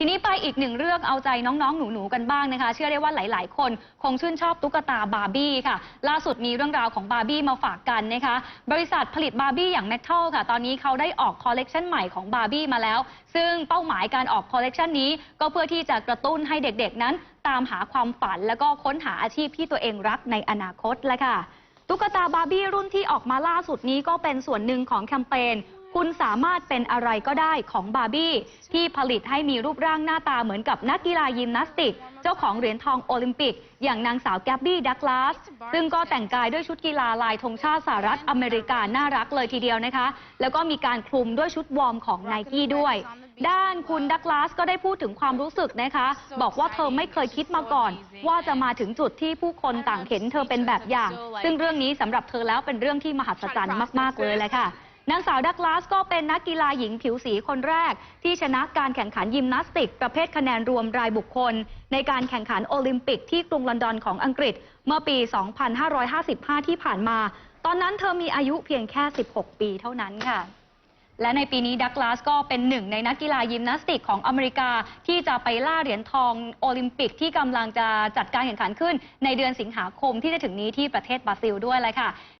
ทีนี้ไปอีกหนึ่งเรื่องเอาใจน้องๆ หนูๆ กันบ้างนะคะ เชื่อได้ว่าหลายๆ คนคงชื่นชอบตุ๊กตาบาร์บี้ค่ะ ล่าสุดมีเรื่องราวของบาร์บี้มาฝากกันนะคะ บริษัทผลิตบาร์บี้อย่างแมทเทลค่ะ ตอนนี้เขาได้ออกคอลเลกชันใหม่ของบาร์บี้มาแล้ว ซึ่งเป้าหมายการออกคอลเลกชันนี้ ก็เพื่อที่จะกระตุ้นให้เด็กๆ นั้น ตามหาความฝันแล้วก็ค้นหาอาชีพที่ตัวเองรักในอนาคตแหละค่ะตุ๊กตาบาร์บี้รุ่นที่ออกมาล่าสุดนี้ก็เป็นส่วนหนึ่งของแคมเปญ คุณสามารถเป็นอะไรก็ได้ของบาร์บี้ที่ผลิตให้มีรูปร่างหน้าตาเหมือนกับนักกีฬายิมนาสติก เจ้าของเหรียญทองโอลิมปิก อย่างนางสาวแกบบี้ดักลาสซึ่งก็แต่งกายด้วยชุดกีฬาลายธงชาติสหรัฐอเมริกาน่ารักเลยทีเดียวนะคะ แล้วก็มีการคลุมด้วยชุดวอร์มของไนกี้ด้วย ด้านคุณดักลาสก็ได้พูดถึงความรู้สึกนะคะ บอกว่าเธอไม่เคยคิดมาก่อน ว่าจะมาถึงจุดที่ผู้คนต่างเห็นเธอเป็นแบบอย่าง ซึ่งเรื่องนี้สำหรับเธอแล้วเป็นเรื่องที่มหัศจรรย์มาก ๆ เลยแหละค่ะ นางสาวดักลาสก็เป็นนักกีฬาหญิงผิวสีคนแรก ที่ชนะการแข่งขันยิมนาสติก ประเภทคะแนนรวมรายบุคคล ในการแข่งขันโอลิมปิกที่กรุงลอนดอนของอังกฤษ เมื่อปี 2555 ที่ผ่านมา ตอนนั้นเธอมีอายุเพียงแค่ 16 ปีเท่านั้นค่ะและในปีนี้ดักลาสก็เป็นหนึ่งในนักกีฬายิมนาสติกของอเมริกา ที่จะไปล่าเหรียญทองโอลิมปิกที่กำลังจะจัดการแข่งขันขึ้น ในเดือนสิงหาคมที่จะถึงนี้ที่ประเทศบราซิลด้วยเลยค่ะ